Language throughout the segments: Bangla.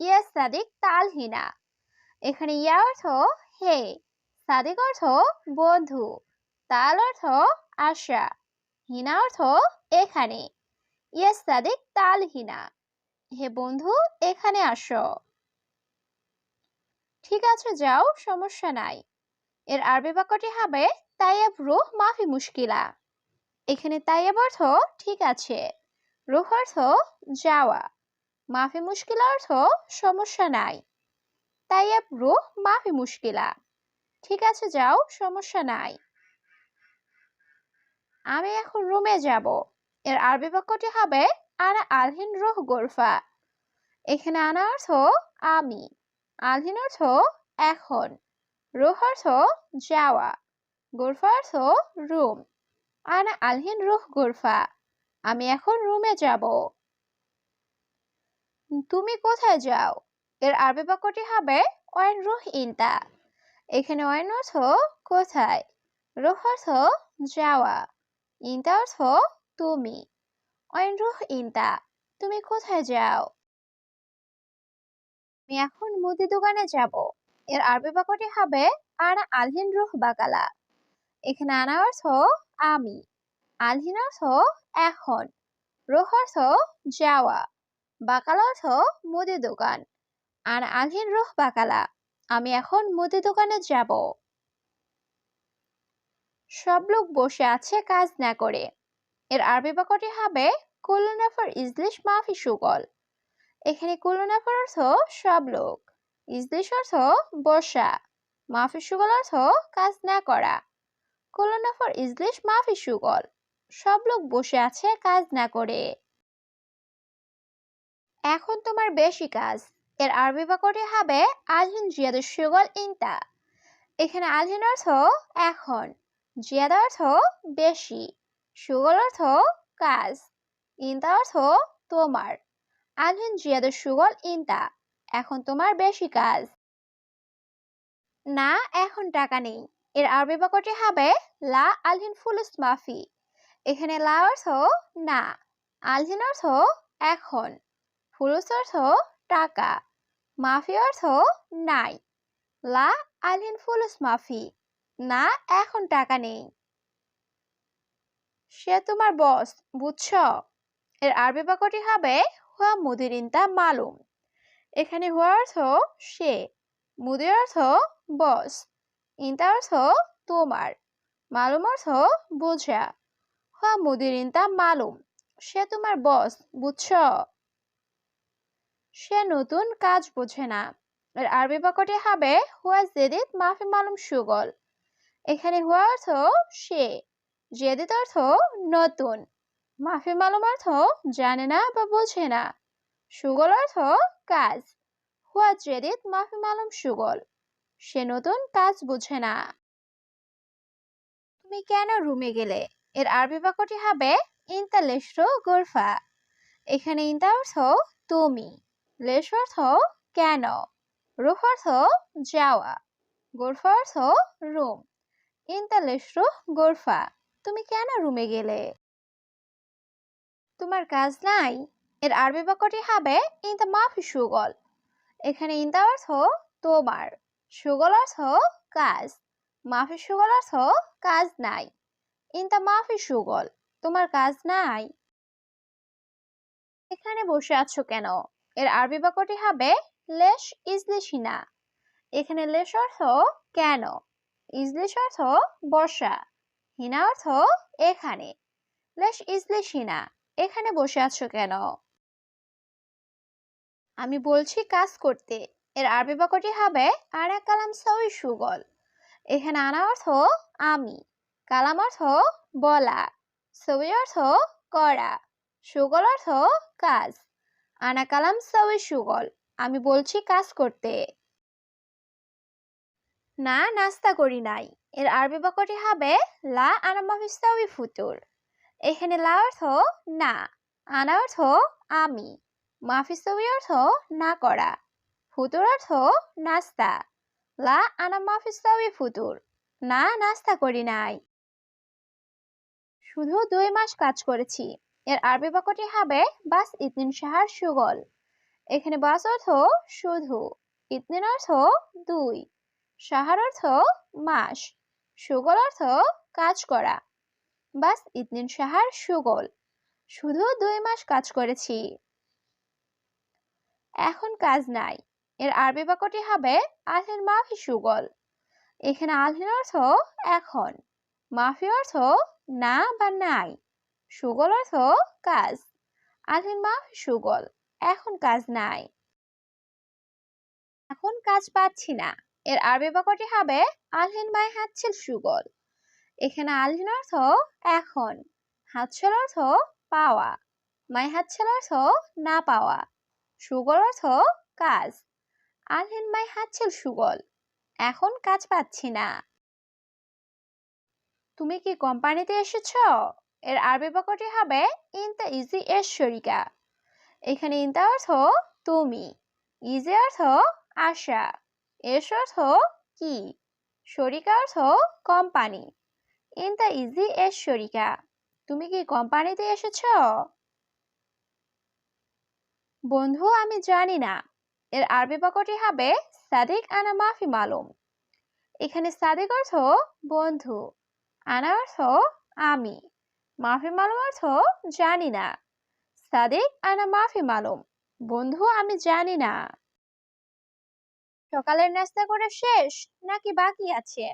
ইয়া সাদিক তালহিনা। এখানে ইয়া অর্থ হে, সাদিক অর্থ বন্ধু, তাল অর্থ আশা, হিনা অর্থ এখানে। ইয়া সাদিক তালহিনা, হে বন্ধু, এখানে আসো। ঠিক আছে, যাও, সমস্যা নাই। এর আরবি বাক্যটি হবে তাইয়াব রুহ মাফি মুশকিলা। এখানে তাইয়াব অর্থ ঠিক আছে, রুহ অর্থ যাওয়া। মাফি মুশকিলা অর্থ সমস্যা নাই। তাইয়াব রুহ মাফি মুশকিলা। ঠিক আছে, যাও, সমস্যা নাই। আমি এখন রুমে যাব। এর আরবি বাক্যটি হবে, আনা আলহিন রুহ গোরফা। এখানে আনা অর্থ, আমি। আলহিন অর্থ, এখন। রুহ অর্থ, যাওয়া। গোরফা অর্থ, রুম। আনা আলহিন রুহ গোরফা। আমি এখন রুমে যাব। তুমি কোথায় যাও? এর আরবি বাক্যটি হবে ওয়াইন রুহ ইনতা। এখানে ওয়াইন অর্থ কোথায়? রুহ অর্থ যাওয়া। ইনতা অর্থ তুমি। ওয়াইন রুহ ইনতা, তুমি কোথায় যাও? আমি এখন মুদি দোকানে যাব। এর আরবি বাক্যটি হবে আনা আলহিন রুহ বাকালা। এখানে আনা অর্থ আমি। আলহিন অর্থ এখন। রুহ অর্থ যাওয়া। বাকালা অর্থ মুদি দোকান। আর আলহিন রুহ বাকালা। আমি এখন মুদি দোকানে যাব। সব লোক বসে আছে কাজ না করে। এর আরবি বাক্যটি হবে, কুলুনাফার ইজলিশ মাফি সুগল। এখানে কুলুনাফার অর্থ সব লোক। ইজলিশ অর্থ বসা। মাফি সুগল অর্থ কাজ না করা। কুলুনাফার ইজলিশ মাফি সুগল। সব লোক বসে আছে কাজ না করে। এখন তোমার বেশি কাজ। এর আরবি বাক্যটি হবে আলহিন জিয়াদের সুগল ইনতা। এখানে আলহিন অর্থ এখন। জিয়াদা অর্থ বেশি। সুগল অর্থ কাজ। ইনতা অর্থ তোমার। আলহিন জিয়াদের সুগল ইনতা। এখন তোমার বেশি কাজ। না, এখন টাকা নেই। এর আরবি বাক্যটি হবে লা আলহিন ফুলুস মাফি। এখানে লা অর্থ না। আলহিন অর্থ এখন। ফুলুস অর্থ টাকা মাফি অর্থ নাই। লা আলহিন ফুলুস মাফি, না এখন টাকা নেই। সে তোমার বস, বুঝছ? এর আরবি বাক্যটি হবে, হুয়া মুদিরিনতা মালুম। এখানে হুয়া অর্থ সে, মুদির অর্থ বস, ইনতা অর্থ তোমার, মালুম অর্থ বোঝা। হুয়া মুদিরিনতা মালুম। সে তোমার বস, বুঝছ? সে নতুন কাজ বোঝে না। এর আরবি বাক্যটি হবে, হুয়া জেদিদ, মাফি মালুম সুগল। এখানে হুয়া অর্থ সে, জেদিদ অর্থ নতুন। মাফি মালুম অর্থ জানে না বা বোঝে না। সুগল অর্থ কাজ। হুয়া জেদিদ, মাফি মালুম সুগল। সে নতুন কাজ বোঝে না। তুমি কেন রুমে গেলে? এর আরবি বাক্যটি হবে, ইনতা লেশরো গোরফা। এখানে ইনতা অর্থ তুমি। লেশ অর্থ কেন? রুহ অর্থ যাওয়া। গোরফা অর্থ রুম। ইনতা লেশরো গোরফা, তুমি কেন রুমে গেলে? তোমার কাজ নাই। এর আরবি বাক্যটি হবে ইনতা মাফি সুগল এখানে ইনতা অর্থ তোমার সুগল অর্থ কাজ মাফি সুগল অর্থ কাজ নাই ইনতা মাফি সুগল তোমার কাজ নাই। এখানে বসে আছো কেন? এর আরবি বাক্যটি হবে লেশ ইজলিশিনা। এখানে লেশ অর্থ কেন? ইজলিশ অর্থ বর্ষা। হিনা অর্থ এখানে। লেশ ইজলিশিনা, এখানে বসে আছো কেন? আমি বলছি কাজ করতে। এর আরবি বাক্যটি হবে আনা কালাম সই সুগল। এখানে আনা অর্থ আমি, কালাম অর্থ বলা, সই অর্থ করা, সুগল অর্থ কাজ। আনা কালাম সই সুগল। আমি বলছি, কাজ করতে। না, নাস্তা করি নাই। এর আরবি বাক্যটি হবে, লা আনা মাফিস্তাউই ফুতুর। এখানে লা অর্থ, না। আনা অর্থ, আমি। মাফিস্তাউই অর্থ, না করা। ফুতুর অর্থ, নাস্তা। লা আনা মাফিস্তাউই ফুতুর। না, নাস্তা করি নাই। শুধু দুই মাস কাজ করেছি। এর আরবি বাক্যটি হবে, বাস ইতনিন সাহার সুগল। এখানে বাস অর্থ শুধু, ইতনিন অর্থ দুই সাহার অর্থ মাস, সুগল অর্থ কাজ করা। বাস ইতনিন সাহার সুগল। শুধু দুই মাস কাজ করেছি। এখন কাজ নাই। এর আরবি বাক্যটি হবে, আলহিন মাফি সুগল। এখানে আলহিন অর্থ এখন। মাফি অর্থ না বা নাই। সুগল অর্থ কাজ। আলহিন মাফি সুগল, এখন কাজ নাই। এখন কাজ পাচ্ছি না। এর আরবি বাক্যটি হবে আলহিন মাই হাতছিল সুগল। এখানে আলহিন অর্থ এখন। হাতছল অর্থ পাওয়া। মাই হাতছল অর্থ না পাওয়া। সুগল অর্থ কাজ। আলহিন মাই হাতছিল সুগল। এখন কাজ পাচ্ছি না। তুমি কি কোম্পানিতে এসেছ? এর আরবি বাক্যটি হবে ইনতা ইজি এস শরিকা। এখানে ইনতা অর্থ, তুমি। ইজি অর্থ, আশা। এস অর্থ, কি? শরিকা অর্থ, কোম্পানি। ইনতা ইজি এস শরিকা। তুমি কি কোম্পানিতে এসেছ? বন্ধু, আমি জানি না। এর আরবি বাক্যটি হবে, সাদিক আনা মাফি মালুম। এখানে সাদিক অর্থ, বন্ধু। আনা অর্থ, আমি। মাফি মালুম অর্থ জানি না। সাদিক আনা মাফি মালুম। বন্ধু, আমি জানি না। সকালের নাস্তা করে শেষ নাকি বাকি আছে?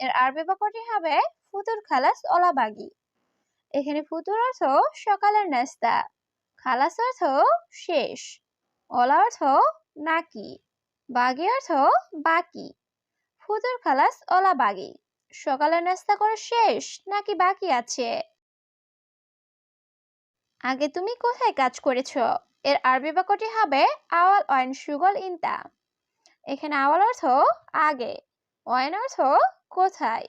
এর আরবি বাক্যটি হবে ফুতুর খালাস ওলা বাগি। এখানে ফুতুর অর্থ সকালের নাস্তা। খালাস অর্থ শেষ। ওলা অর্থ নাকি। বাগি অর্থ বাকি। ফুতুর খালাস ওলা বাগি। সকালের নাস্তা করে শেষ নাকি বাকি আছে? আগে তুমি কোথায় কাজ করেছ? এর আরবি বাক্যটি হবে আওয়াল অয়ন সুগল ইনতা। এখানে আওয়াল অর্থ আগে, অয়ন অর্থ কোথায়,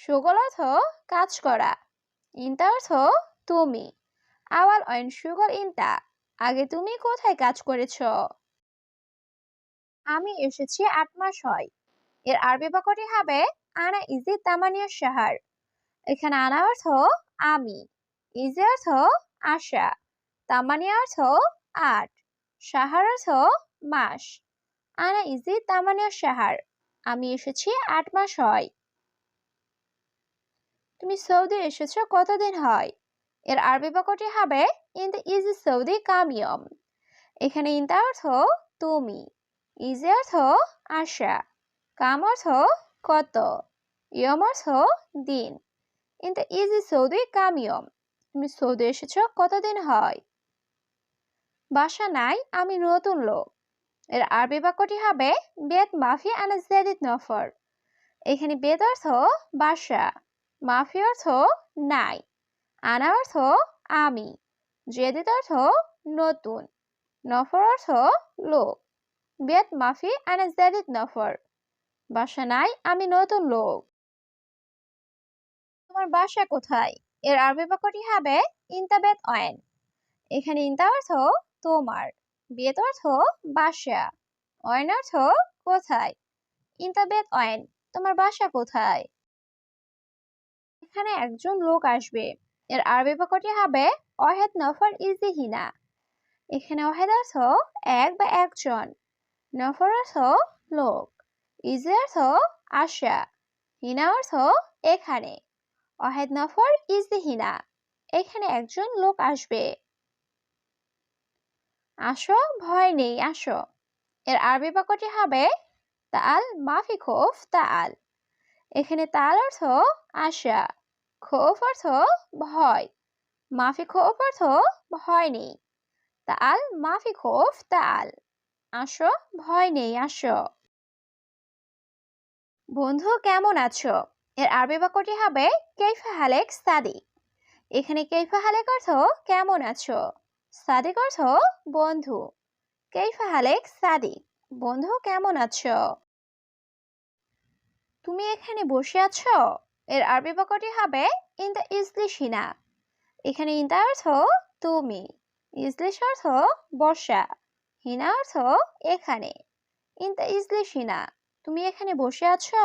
সুগল অর্থ কাজ করা, ইনতা অর্থ তুমি, আওয়াল অয়ন সুগল ইনতা। আগে তুমি কোথায় কাজ করেছ? আমি এসেছি আট মাস হয়। এর আরবি বাক্যটি হবে আনা ইজি তামানিয়া শাহার। এখানে আনা অর্থ আমি, ইজি অর্থ আশা তামানিয়া অর্থ আট শাহার অর্থ মাস। আনা ইজি তামানিয়া সাহার। আমি এসেছি আট মাস হয়। তুমি সৌদি এসেছ কতদিন হয়? এর আরবি বাক্যটি হবে ইন দ্য ইজি সৌদি কামিয়ম এখানে ইন ইনতা অর্থ, তুমি ইজি অর্থ, আশা কাম অর্থ, কত ইয়ম অর্থ, দিন ইন দ্য ইজি সৌদি কামিয়ম তুমি সৌদি এসেছ? কতদিন হয়? বাসা নাই, আমি নতুন লোক। এর আরবি বাক্যটি হবে, বেদ মাফি আনা জেদিদ নফর। এখানে বেদ অর্থ বাসা মাফি অর্থ নাই আনা অর্থ আমি জেদিদ অর্থ নতুন নফর অর্থ লোক বেদ মাফি আনা জেদিদ নফর বাসা নাই, আমি নতুন লোক। তোমার বাসা কোথায়? এর আরবি বাক্যটি হবে ইন্তাবেত অয়েন। এখানে ইন্তা অর্থ তোমার বেত অর্থ বাসা, অয়েন অর্থ কোথায়? ইন্তাবেত অয়েন, তোমার বাসা কোথায়? এখানে একজন লোক আসবে, এর আরবি বাক্যটি হবে অহেদ নফর ইজি হিনা এখানে অহেদ অর্থ এক বা একজন নফর অর্থ লোক, ইজি অর্থ আশা, হিনা অর্থ এখানে। অহেদ নফর ইজি হিনা এখানে একজন লোক আসবে। আসো, ভয় নেই, আসো। এর আরবি বাক্যটি হবে তাল, মাফি খোফ, তাল। এখানে তাল অর্থ আশা, খোফ অর্থ ভয়, মাফি খোফ অর্থ ভয় নেই। তাল, মাফি খোফ, তাল। আসো, ভয় নেই, আসো। বন্ধু, কেমন আছো? এর আরবি বাক্যটি হবে, কেইফা হালেক সাদিক এখানে কেইফা হালেক অর্থ কেমন আছো সাদিক অর্থ বন্ধু কাইফা হালেক সাদিক বন্ধু, কেমন আছো তুমি এখানে বসে আছো এর আরবি বাক্যটি হবে ইনতা ইজলিসিনা এখানে ইনতা অর্থ তুমি ইজলিস অর্থ বসা হিনা অর্থ এখানে ইনতা ইজলিসিনা তুমি এখানে বসে আছো